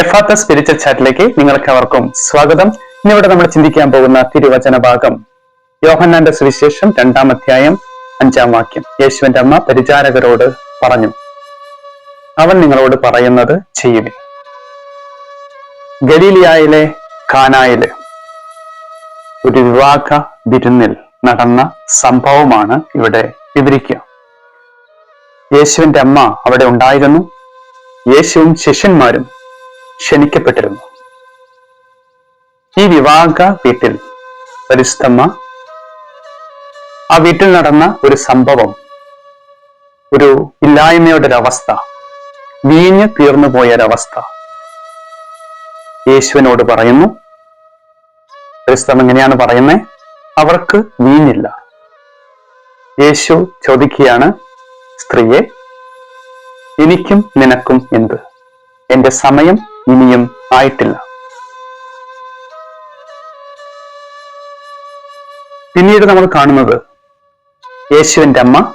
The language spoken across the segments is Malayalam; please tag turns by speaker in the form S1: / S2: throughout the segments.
S1: എഫാത്ത സ്പിരിച്വൽ ചാറ്റിലേക്ക് നിങ്ങൾക്ക് അവർക്കും സ്വാഗതം. ഇന്നിവിടെ നമ്മൾ ചിന്തിക്കാൻ പോകുന്ന തിരുവചന ഭാഗം. യോഹന്നാന്റെ സുവിശേഷം രണ്ടാം അധ്യായം അഞ്ചാം വാക്യം. യേശുവിന്റെ അമ്മ പരിചാരകരോട് പറഞ്ഞു അവൻ നിങ്ങളോട് പറയുന്നത് ചെയ്യുവിൻ. ഗലീലിയായിലെ കാനായിൽ ഒരു വിവാഹ വിരുന്നിൽ നടന്ന സംഭവമാണ് ഇവിടെ വിവരിക്കുക. യേശുവിന്റെ അമ്മ അവിടെ ഉണ്ടായിരുന്നു. യേശുവും ശിഷ്യന്മാരും ക്ഷണിക്കപ്പെട്ടിരുന്നു. ഈ വിവാഹ വീട്ടിൽ പരിസ്ഥമ്മ ആ വീട്ടിൽ നടന്ന ഒരു സംഭവം ഒരു ഇല്ലായ്മയുടെ ഒരവസ്ഥ വീഞ്ഞ് തീർന്നു പോയ ഒരവസ്ഥ യേശുവിനോട് പറയുന്നു പരിസ്ഥമ എങ്ങനെയാണ് പറയുന്നത് അവർക്ക് വീഞ്ഞില്ല. യേശു ചോദിക്കുകയാണ് സ്ത്രീയെ എനിക്കും നിനക്കും എന്ത്? എന്റെ സമയം ഇനിയും ആയിട്ടില്ല. പിന്നീട് നമ്മൾ കാണുന്നത് യേശുവിന്റെ അമ്മ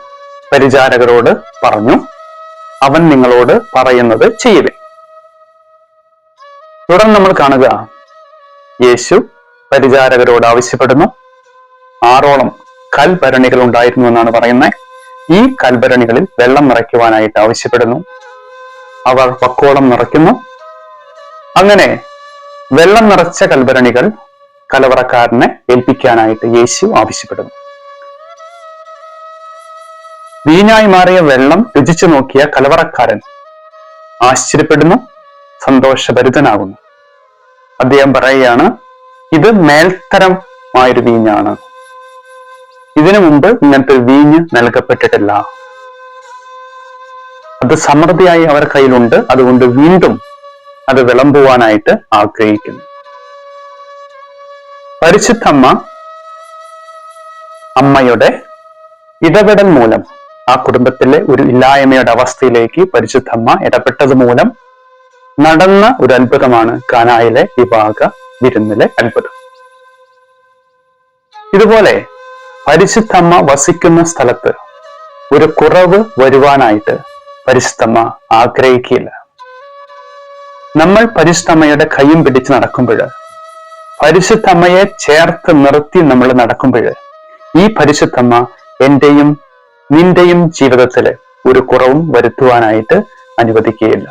S1: പരിചാരകരോട് പറഞ്ഞു അവൻ നിങ്ങളോട് പറയുന്നത് ചെയ്യുവിൻ തുടർന്ന് നമ്മൾ കാണുക യേശു പരിചാരകരോട് ആവശ്യപ്പെടുന്നു ആറോളം കൽഭരണികൾ ഉണ്ടായിരുന്നു എന്നാണ് പറയുന്നത് ഈ കൽഭരണികളിൽ വെള്ളം നിറയ്ക്കുവാനായിട്ട് ആവശ്യപ്പെടുന്നു. അവർ പക്കോളം നിറയ്ക്കുന്നു. അങ്ങനെ വെള്ളം നിറച്ച കൽഭരണികൾ കലവറക്കാരനെ ഏൽപ്പിക്കാനായിട്ട് യേശു ആവശ്യപ്പെടുന്നു. വീഞ്ഞായി മാറിയ വെള്ളം രുചിച്ചു നോക്കിയ കലവറക്കാരൻ ആശ്ചര്യപ്പെടുന്നു സന്തോഷഭരിതനാകുന്നു. അദ്ദേഹം പറയുകയാണ് ഇത് മേൽത്തരമായൊരു വീഞ്ഞാണ്. ഇതിനു മുമ്പ് ഇങ്ങനത്തെ വീഞ്ഞ് നൽകപ്പെട്ടിട്ടില്ല. അത് സമൃദ്ധിയായി അവരുടെ കയ്യിലുണ്ട്. അതുകൊണ്ട് വീണ്ടും അത് വിളമ്പുവാനായിട്ട് ആഗ്രഹിക്കുന്നു. പരിശുദ്ധമ്മ അമ്മയുടെ ഇടപെടൽ മൂലം ആ കുടുംബത്തിലെ ഒരു ഇല്ലായ്മയുടെ അവസ്ഥയിലേക്ക് പരിശുദ്ധമ്മ ഇടപെട്ടത് മൂലം നടന്ന ഒരു അത്ഭുതമാണ് കാനായിലെ വിഭാഗ വിരുന്നിലെ അത്ഭുതം. ഇതുപോലെ പരിശുദ്ധമ്മ വസിക്കുന്ന സ്ഥലത്ത് ഒരു കുറവ് വരുവാനായിട്ട് പരിശുദ്ധമ്മ ആഗ്രഹിക്കില്ല. നമ്മൾ പരിശുദ്ധമ്മയുടെ കൈയും പിടിച്ച് നടക്കുമ്പോൾ പരിശുദ്ധമ്മയെ ചേർത്ത് നിർത്തി നമ്മൾ നടക്കുമ്പോൾ ഈ പരിശുദ്ധമ്മ എന്റെയും നിന്റെയും ജീവിതത്തിൽ ഒരു കുറവും വരുത്തുവാനായിട്ട് അനുവദിക്കുകയില്ല.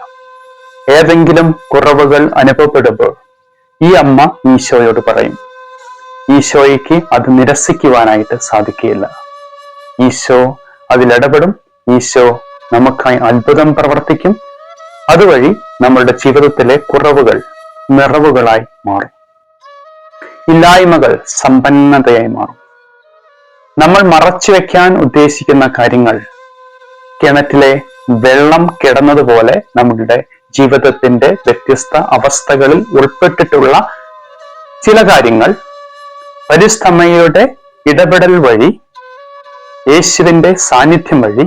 S1: ഏതെങ്കിലും കുറവുകൾ അനുഭവപ്പെടുമ്പോൾ ഈ അമ്മ ഈശോയോട് പറയും ഈശോയ്ക്ക് അത് നിരസിക്കുവാനായിട്ട് സാധിക്കുകയില്ല. ഈശോ അതിലിടപെടും ഈശോ നമുക്കായി അത്ഭുതം പ്രവർത്തിക്കും. അതുവഴി നമ്മളുടെ ജീവിതത്തിലെ കുറവുകൾ നിറവുകളായി മാറും. ഇല്ലായ്മകൾ സമ്പന്നതയായി മാറും. നമ്മൾ മറച്ചു വെക്കാൻ ഉദ്ദേശിക്കുന്ന കാര്യങ്ങൾ കിണറ്റിലെ വെള്ളം കിടന്നതുപോലെ നമ്മളുടെ ജീവിതത്തിന്റെ വ്യത്യസ്ത അവസ്ഥകളിൽ ഉൾപ്പെട്ടിട്ടുള്ള ചില കാര്യങ്ങൾ പരിസ്ഥമയുടെ ഇടപെടൽ വഴി യേശുവിന്റെ സാന്നിധ്യം വഴി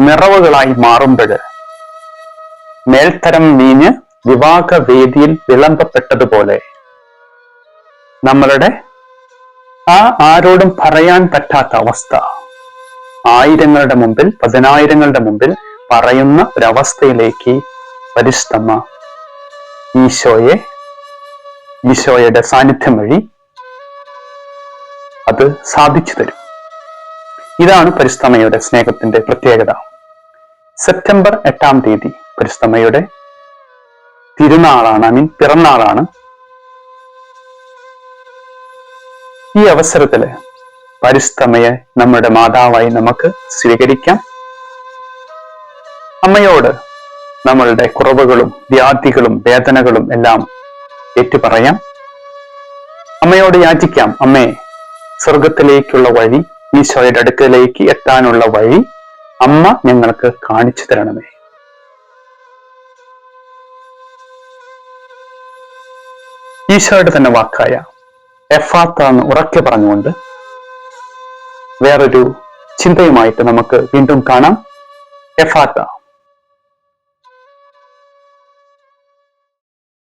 S1: നിറവുകളായി മാറുമ്പോൾ മേൽത്തരം വീഞ്ഞ് വിവാഹ വേദിയിൽ വിളമ്പപ്പെട്ടതുപോലെ. നമ്മളുടെ ആ ആരോടും പറയാൻ പറ്റാത്ത അവസ്ഥ. ആയിരങ്ങളുടെ മുമ്പിൽ പതിനായിരങ്ങളുടെ മുമ്പിൽ പറയുന്ന ഒരവസ്ഥയിലേക്ക് പരിശ്രമ. ഈശോയെ ഈശോയുടെ സാന്നിധ്യം വഴി അത് സാധിച്ചു തരും. ഇതാണ് പരിസ്ഥമയുടെ സ്നേഹത്തിന്റെ പ്രത്യേകത. സെപ്റ്റംബർ എട്ടാം തീയതി. പരിസ്ഥമയുടെ തിരുനാളാണ് ഐ മീൻ പിറന്നാളാണ്. ഈ അവസരത്തിൽ പരിസ്ഥമയെ നമ്മുടെ മാതാവായി നമുക്ക് സ്വീകരിക്കാം. അമ്മയോട് നമ്മളുടെ കുറവുകളും വ്യാധികളും വേദനകളും എല്ലാം ഏറ്റുപറയാം. അമ്മയോട് യാചിക്കാം അമ്മേ സ്വർഗത്തിലേക്കുള്ള വഴി ഈശോയുടെ അടുക്കലേക്ക് എത്താനുള്ള വഴി അമ്മ ഞങ്ങൾക്ക് കാണിച്ചു തരണമേ. ഈശോയുടെ തന്നെ വാക്കായ എഫാത്ത എന്ന് ഉറക്കെ പറഞ്ഞുകൊണ്ട് വേറൊരു ചിന്തയുമായിട്ട് നമുക്ക് വീണ്ടും കാണാം. എഫാത്ത.